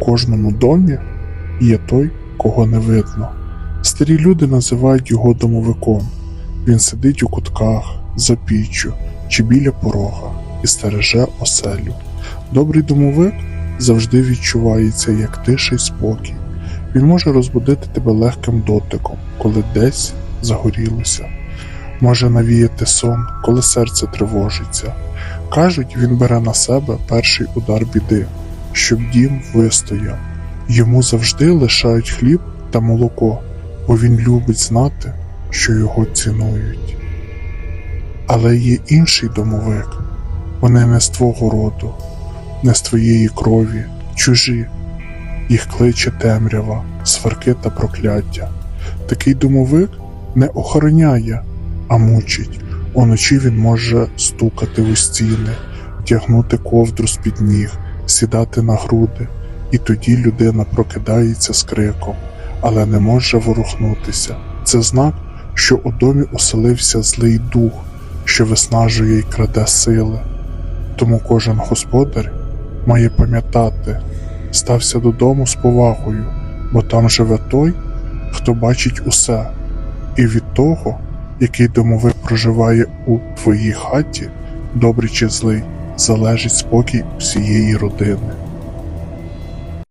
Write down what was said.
У кожному домі є той, кого не видно. Старі люди називають його домовиком. Він сидить у кутках, за піччю чи біля порога і стереже оселю. Добрий домовик завжди відчувається як тиша й спокій. Він може розбудити тебе легким дотиком, коли десь загорілося. Може навіяти сон, коли серце тривожиться. Кажуть, він бере на себе перший удар біди, щоб дім вистояв. Йому завжди лишають хліб та молоко, бо він любить знати, що його цінують. Але є інший домовик. Вони не з твого роду, не з твоєї крові, чужі. Їх кличе темрява, сварки та прокляття. Такий домовик не охороняє, а мучить. Уночі він може стукати у стіни, тягнути ковдру з-під ніг, сідати на груди, і тоді людина прокидається з криком, але не може ворухнутися. Це знак, що у домі оселився злий дух, що виснажує й краде сили. Тому кожен господар має пам'ятати, стався додому з повагою, бо там живе той, хто бачить усе, і від того, який домовик проживає у твоїй хаті, добрий чи злий, залежить спокій усієї родини.